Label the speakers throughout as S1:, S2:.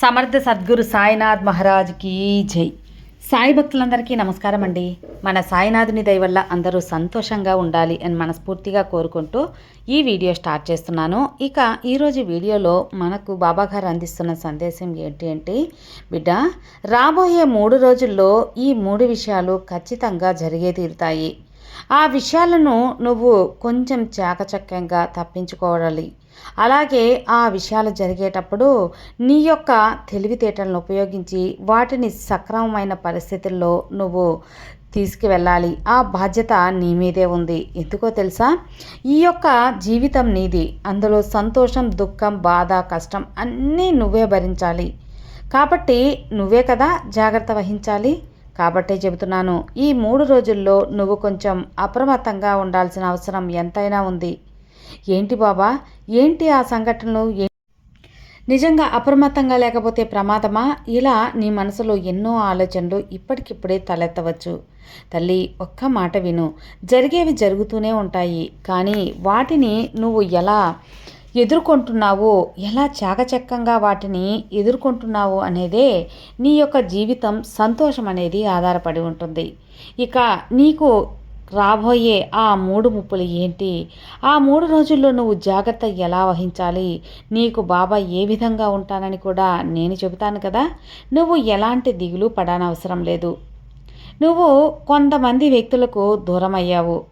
S1: సమర్థ సద్గురు సాయినాథ్ మహారాజ్కి జై. సాయి భక్తులందరికీ నమస్కారం అండి. మన సాయినాథుని దయ వల్ల అందరూ సంతోషంగా ఉండాలి అని మనస్ఫూర్తిగా కోరుకుంటూ ఈ వీడియో స్టార్ట్ చేస్తున్నాను. ఇక ఈరోజు వీడియోలో మనకు బాబాగారు అందిస్తున్న సందేశం ఏంటి అంటే బిడ్డ రాబోయే మూడు రోజుల్లో ఈ మూడు విషయాలు ఖచ్చితంగా జరిగే తీరుతాయి. ఆ విషయాలను నువ్వు కొంచెం చాకచక్యంగా తప్పించుకోవాలి. అలాగే ఆ విషయాలు జరిగేటప్పుడు నీ యొక్క తెలివితేటలను ఉపయోగించి వాటిని సక్రమమైన పరిస్థితుల్లో నువ్వు తీసుకువెళ్ళాలి. ఆ బాధ్యత నీ మీదే ఉంది. ఎందుకో తెలుసా? ఈ యొక్క జీవితం నీది. అందులో సంతోషం దుఃఖం బాధ కష్టం అన్నీ నువ్వే భరించాలి. కాబట్టి నువ్వే కదా జాగ్రత్త వహించాలి. కాబట్టే చెబుతున్నాను ఈ మూడు రోజుల్లో నువ్వు కొంచెం అప్రమత్తంగా ఉండాల్సిన అవసరం ఎంతైనా ఉంది. ఏంటి బాబా? ఏంటి ఆ సంఘటనలు? నిజంగా అప్రమత్తంగా లేకపోతే ప్రమాదమా? ఇలా నీ మనసులో ఎన్నో ఆలోచనలు ఇప్పటికిప్పుడే తలెత్తవచ్చు. తల్లి ఒక్క మాట విను. జరిగేవి జరుగుతూనే ఉంటాయి. కానీ వాటిని నువ్వు ఎలా ఎదుర్కొంటున్నావో ఎలా చాకచక్యంగా వాటిని ఎదుర్కొంటున్నావో అనేదే నీ యొక్క జీవితం సంతోషం అనేది ఆధారపడి ఉంటుంది. ఇక నీకు రాబోయే ఆ మూడు ముప్పులు ఏంటి? ఆ మూడు రోజుల్లో నువ్వు జాగ్రత్త ఎలా వహించాలి? నీకు బాబా ఏ విధంగా ఉంటానని కూడా నేను చెబుతాను కదా? నువ్వు ఎలాంటి దిగులు పడనవసరం లేదు. నువ్వు కొంతమంది వ్యక్తులకు దూరం అయ్యావు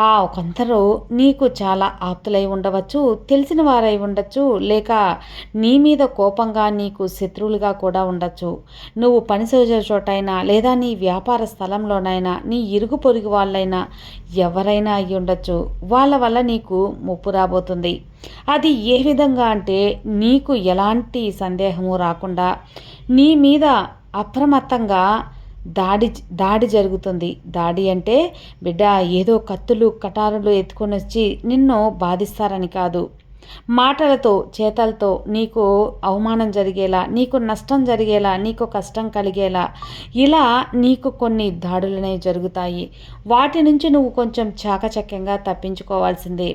S1: ఆ కొందరు నీకు చాలా ఆప్తులై ఉండవచ్చు తెలిసిన వారై ఉండొచ్చు లేక నీ మీద కోపంగా నీకు శత్రువులుగా కూడా ఉండొచ్చు. నువ్వు పని చేసే చోటైనా లేదా నీ వ్యాపార స్థలంలోనైనా నీ ఇరుగు పొరుగు వాళ్ళైనా ఎవరైనా అయి ఉండొచ్చు. వాళ్ళ వల్ల నీకు ముప్పు రాబోతుంది. అది ఏ విధంగా అంటే నీకు ఎలాంటి సందేహము రాకుండా నీ మీద అప్రమత్తంగా దాడి దాడి జరుగుతుంది. దాడి అంటే బిడ్డ ఏదో కత్తులు కటారులు ఎత్తుకొని వచ్చి నిన్ను బాధిస్తారని కాదు. మాటలతో చేతలతో నీకు అవమానం జరిగేలా నీకు నష్టం జరిగేలా నీకు కష్టం కలిగేలా ఇలా నీకు కొన్ని దాడులనే జరుగుతాయి. వాటి నుంచి నువ్వు కొంచెం చాకచక్యంగా తప్పించుకోవాల్సిందే.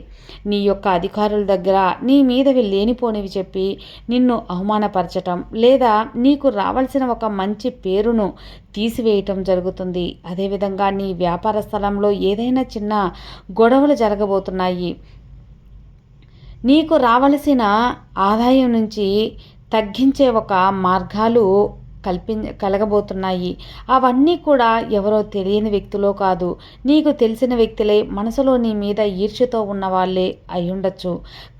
S1: నీ యొక్క అధికారుల దగ్గర నీ మీదవి లేనిపోనివి చెప్పి నిన్ను అవమానపరచటం లేదా నీకు రావాల్సిన ఒక మంచి పేరును తీసివేయటం జరుగుతుంది. అదేవిధంగా నీ వ్యాపార స్థలంలో ఏదైనా చిన్న గొడవలు జరగబోతున్నాయి. నీకు రావలసిన ఆదాయం నుంచి తగ్గించే ఒక మార్గాలు కల్పి కలగబోతున్నాయి. అవన్నీ కూడా ఎవరో తెలియని వ్యక్తులో కాదు. నీకు తెలిసిన వ్యక్తులే మనసులో నీ మీద ఈర్ష్యతో ఉన్న వాళ్ళే అయి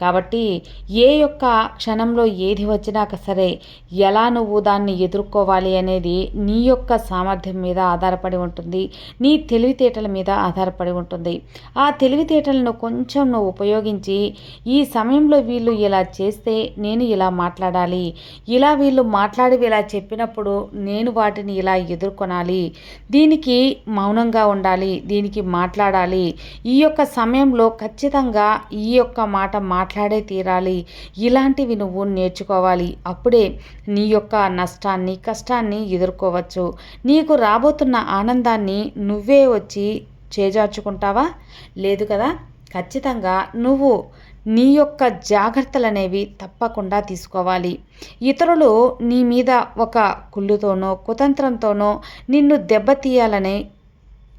S1: కాబట్టి ఏ యొక్క క్షణంలో ఏది వచ్చినాక సరే ఎలా నువ్వు దాన్ని ఎదుర్కోవాలి అనేది నీ యొక్క సామర్థ్యం మీద ఆధారపడి ఉంటుంది. నీ తెలివితేటల మీద ఆధారపడి ఉంటుంది. ఆ తెలివితేటలను కొంచెం నువ్వు ఉపయోగించి ఈ సమయంలో వీళ్ళు ఇలా చేస్తే నేను ఇలా మాట్లాడాలి. ఇలా వీళ్ళు మాట్లాడి ఇలా చెప్పిన వచ్చినప్పుడు నేను వాటిని ఇలా ఎదుర్కొనాలి దీనికి మౌనంగా ఉండాలి దీనికి మాట్లాడాలి. ఈ యొక్క సమయంలో ఖచ్చితంగా ఈ యొక్క మాట మాట్లాడే తీరాలి. ఇలాంటివి నువ్వు నేర్చుకోవాలి. అప్పుడే నీ యొక్క నష్టాన్ని కష్టాన్ని ఎదుర్కోవచ్చు. నీకు రాబోతున్న ఆనందాన్ని నువ్వే వచ్చి చేజార్చుకుంటావా? లేదు కదా? ఖచ్చితంగా నువ్వు నీ యొక్క జాగ్రత్తలనేవి తప్పకుండా తీసుకోవాలి. ఇతరులు నీ మీద ఒక కుళ్ళుతోనో కుతంత్రంతోనో నిన్ను దెబ్బతీయాలని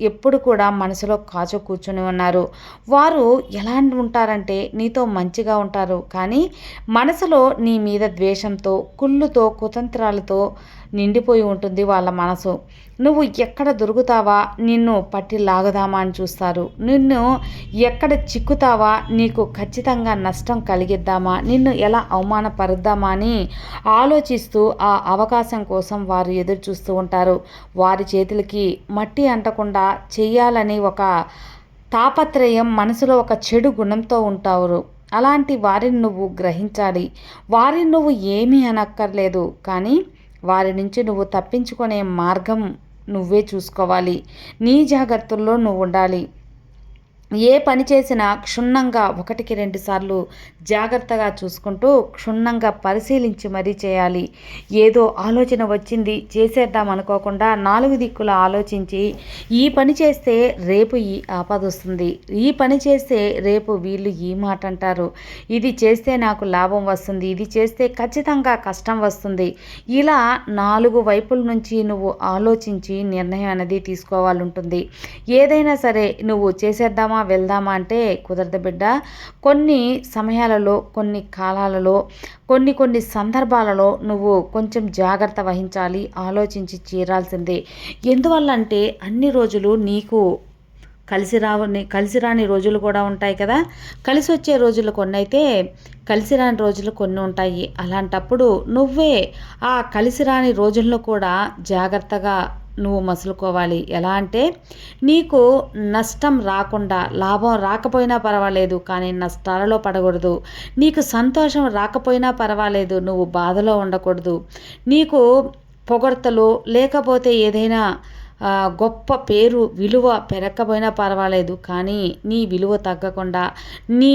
S1: ఎప్పుడు కూడా మనసులో కాచు కూర్చుని ఉన్నారు. వారు ఎలా ఉంటారంటే నీతో మంచిగా ఉంటారు. కానీ మనసులో నీ మీద ద్వేషంతో కుళ్ళుతో కుతంత్రాలతో నిండిపోయి ఉంటుంది వాళ్ళ మనసు. నువ్వు ఎక్కడ దొరుకుతావా? నిన్ను పట్టి లాగుదామా అని చూస్తారు. నిన్ను ఎక్కడ చిక్కుతావా? నీకు ఖచ్చితంగా నష్టం కలిగిద్దామా? నిన్ను ఎలా అవమానపరుద్దామా అని ఆలోచిస్తూ ఆ అవకాశం కోసం వారు ఎదురు చూస్తూ ఉంటారు. వారి చేతులకి మట్టి అంటకుండా చేయాలని ఒక తాపత్రయం మనసులో ఒక చెడు గుణంతో ఉంటారు అలాంటి వారిని నువ్వు గ్రహించాలి. వారిని నువ్వు ఏమీ అనక్కర్లేదు. కానీ వారి నుంచి నువ్వు తప్పించుకునే మార్గం నువ్వే చూసుకోవాలి. నీ జాగ్రత్తల్లో నువ్వు ఉండాలి. ఏ పని చేసినా క్షుణ్ణంగా ఒకటికి రెండు సార్లు జాగ్రత్తగా చూసుకుంటూ క్షుణ్ణంగా పరిశీలించి మరీ చేయాలి. ఏదో ఆలోచన వచ్చింది చేసేద్దాం అనుకోకుండా నాలుగు దిక్కులు ఆలోచించి ఈ పని చేస్తే రేపు ఈ ఆపద వస్తుంది. ఈ పని చేస్తే రేపు వీళ్ళు ఈ మాట అంటారు. ఇది చేస్తే నాకు లాభం వస్తుంది ఇది చేస్తే ఖచ్చితంగా కష్టం వస్తుంది. ఇలా నాలుగు వైపుల నుంచి నువ్వు ఆలోచించి నిర్ణయం అనేది తీసుకోవాలి ఉంటుంది. ఏదైనా సరే నువ్వు చేసేద్దామా వెళ్దామా అంటే కుదరదు బిడ్డ. కొన్ని సమయాలలో కొన్ని కాలాలలో కొన్ని కొన్ని సందర్భాలలో నువ్వు కొంచెం జాగ్రత్త వహించాలి ఆలోచించి చేరాల్సిందే. ఎందువల్ల అంటే అన్ని రోజులు నీకు కలిసి రావని కలిసి రాని రోజులు కూడా ఉంటాయి కదా. కలిసి వచ్చే రోజులు కొన్ని అయితే కలిసి రాని రోజులు కొన్ని ఉంటాయి. అలాంటప్పుడు నువ్వే ఆ కలిసి రాని రోజుల్లో కూడా జాగ్రత్తగా నువ్వు మసులుకోవాలి. ఎలా అంటే నీకు నష్టం రాకుండా లాభం రాకపోయినా పర్వాలేదు కానీ నష్టాలలో పడకూడదు. నీకు సంతోషం రాకపోయినా పర్వాలేదు నువ్వు బాధలో ఉండకూడదు. నీకు పొగడ్తలు లేకపోతే ఏదైనా గొప్ప పేరు విలువ పెరగకపోయినా పర్వాలేదు కానీ నీ విలువ తగ్గకుండా నీ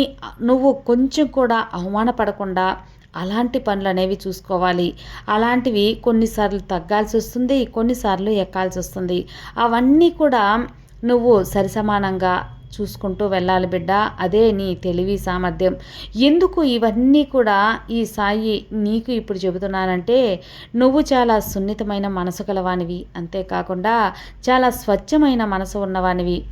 S1: నువ్వు కొంచెం కూడా అవమానపడకుండా అలాంటి పనులు అనేవి చూసుకోవాలి. అలాంటివి కొన్నిసార్లు తగ్గాల్సి వస్తుంది కొన్నిసార్లు ఎక్కాల్సి వస్తుంది. అవన్నీ కూడా నువ్వు సరిసమానంగా చూసుకుంటూ వెళ్ళాలి బిడ్డ. అదే నీ తెలివి సామర్థ్యం. ఎందుకు ఇవన్నీ కూడా ఈ సాయి నీకు ఇప్పుడు చెబుతున్నానంటే నువ్వు చాలా సున్నితమైన మనసు గలవానివి. అంతేకాకుండా చాలా స్వచ్ఛమైన మనసు ఉన్నవానివి.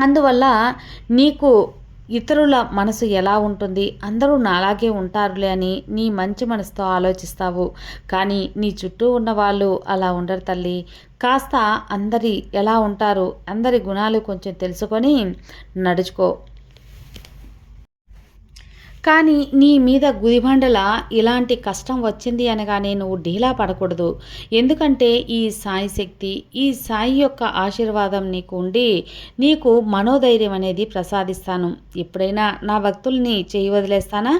S1: అందువల్ల నీకు ఇతరుల మనసు ఎలా ఉంటుంది? అందరూ నాలాగే ఉంటారులే అని నీ మంచి మనసుతో ఆలోచిస్తావు. కానీ నీ చుట్టూ ఉన్న వాళ్ళు అలా ఉండరు తల్లి. కాస్త అందరి ఎలా ఉంటారు అందరి గుణాలు కొంచెం తెలుసుకొని నడుచుకో. కానీ నీ మీద గుదిబండల ఇలాంటి కష్టం వచ్చింది అనగానే నువ్వు ఢీలా పడకూడదు. ఎందుకంటే ఈ సాయి శక్తి ఈ సాయి యొక్క ఆశీర్వాదం నీకు ఉండి నీకు మనోధైర్యం అనేది ప్రసాదిస్తాను. ఎప్పుడైనా నా భక్తుల్ని చేయి వదిలేస్తానా?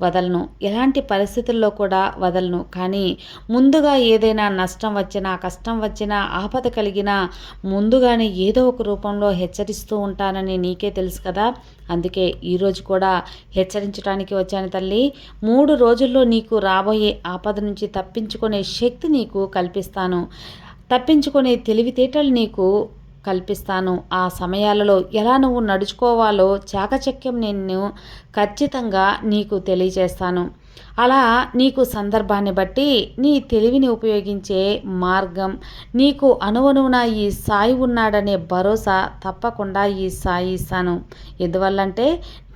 S1: వదలను. ఎలాంటి పరిస్థితుల్లో కూడా వదలను. కానీ ముందుగా ఏదైనా నష్టం వచ్చినా కష్టం వచ్చినా ఆపద కలిగినా ముందుగానే ఏదో ఒక రూపంలో హెచ్చరిస్తూ ఉంటానని నీకే తెలుసు కదా. అందుకే ఈరోజు కూడా హెచ్చరించడం హెచ్చరించడానికి వచ్చాను తల్లి. మూడు రోజుల్లో నీకు రాబోయే ఆపద నుంచి తప్పించుకునే శక్తి నీకు కల్పిస్తాను. తప్పించుకునే తెలివితేటలు నీకు కల్పిస్తాను. ఆ సమయాలలో ఎలా నువ్వు నడుచుకోవాలో చాకచక్యం నేను ఖచ్చితంగా నీకు తెలియజేస్తాను. అలా నీకు సందర్భాన్ని బట్టి నీ తెలివిని ఉపయోగించే మార్గం నీకు అనువనువున ఈ సాయి ఉన్నాడనే భరోసా తప్పకుండా ఈ సాయి ఇస్తాను. ఎందువల్లంటే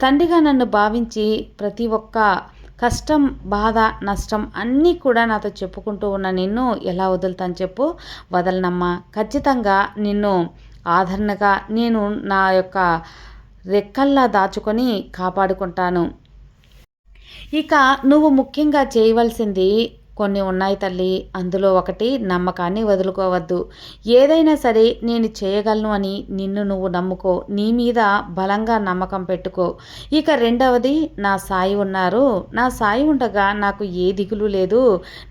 S1: తండ్రిగా నన్ను భావించి ప్రతి ఒక్క కష్టం బాధ నష్టం అన్నీ కూడా నాతో చెప్పుకుంటూ ఉన్న నిన్ను ఎలా వదులుతాను చెప్పు? వదలనమ్మా. ఖచ్చితంగా నిన్ను ఆదరణగా నేను నా యొక్క రెక్కల్లా దాచుకొని కాపాడుకుంటాను. ఇక నువ్వు ముఖ్యంగా చేయవలసింది కొన్ని ఉన్నాయి తల్లి. అందులో ఒకటి నమ్మకాన్ని వదులుకోవద్దు. ఏదైనా సరే నేను చేయగలను అని నిన్ను నువ్వు నమ్ముకో. నీ మీద బలంగా నమ్మకం పెట్టుకో. ఇక రెండవది నా సాయి ఉన్నారు. నా సాయి ఉండగా నాకు ఏ దిగులు లేదు.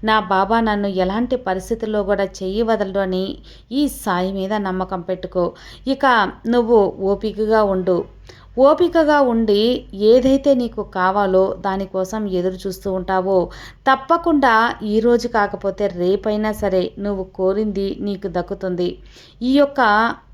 S1: నా బాబా నన్ను ఎలాంటి పరిస్థితుల్లో కూడా చెయ్యి వదలడు అని ఈ సాయి మీద నమ్మకం పెట్టుకో. ఇక నువ్వు ఓపికగా ఉండు. ఓపికగా ఉండి ఏదైతే నీకు కావాలో దానికోసం ఎదురు చూస్తూ ఉంటావో తప్పకుండా ఈరోజు కాకపోతే రేపైనా సరే నువ్వు కోరింది నీకు దక్కుతుంది. ఈ యొక్క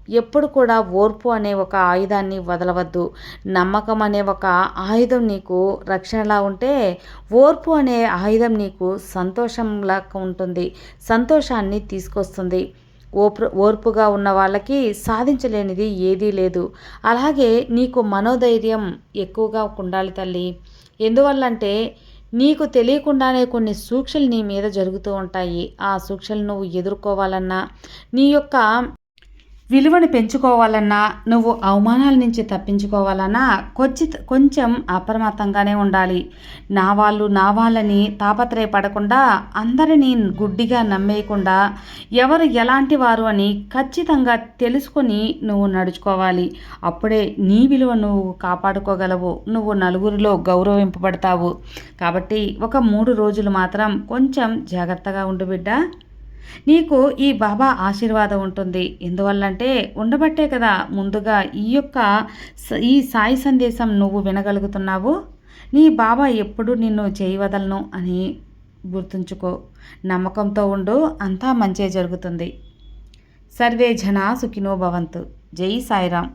S1: ఎప్పుడు కూడా ఓర్పు అనే ఒక ఆయుధాన్ని వదలవద్దు. నమ్మకం అనే ఒక ఆయుధం నీకు రక్షణలా ఉంటే ఓర్పు అనే ఆయుధం నీకు సంతోషంలా ఉంటుంది. సంతోషాన్ని తీసుకొస్తుంది. ఓపు ఓర్పుగా ఉన్న వాళ్ళకి సాధించలేనిది ఏదీ లేదు. అలాగే నీకు మనోధైర్యం ఎక్కువగా ఉండాలి తల్లి. ఎందువల్లంటే నీకు తెలియకుండానే కొన్ని సూక్షలు నీ మీద జరుగుతూ ఉంటాయి. ఆ సూక్షలు నువ్వు ఎదుర్కోవాలన్నా నీ యొక్క విలువను పెంచుకోవాలన్నా నువ్వు అవమానాల నుంచి తప్పించుకోవాలన్నా కొంచె కొంచెం అప్రమత్తంగానే ఉండాలి. నా వాళ్ళు నా వాళ్ళని తాపత్రయపడకుండా అందరినీ గుడ్డిగా నమ్మేయకుండా ఎవరు ఎలాంటి వారు అని ఖచ్చితంగా తెలుసుకొని నువ్వు నడుచుకోవాలి. అప్పుడే నీ విలువ నువ్వు కాపాడుకోగలవు. నువ్వు నలుగురిలో గౌరవింపబడతావు. కాబట్టి ఒక మూడు రోజులు మాత్రం కొంచెం జాగ్రత్తగా ఉండు బిడ్డ. నీకు ఈ బాబా ఆశీర్వాదం ఉంటుంది. ఎందువల్లంటే ఉండబట్టే కదా ముందుగా ఈ యొక్క ఈ సాయి సందేశం నువ్వు వినగలుగుతున్నావు. నీ బాబా ఎప్పుడు నిన్ను చేయవదలను అని గుర్తుంచుకో. నమ్మకంతో ఉండు అంతా మంచే జరుగుతుంది. సర్వే జన సుఖినో భవంతు. జై సాయిరామ్.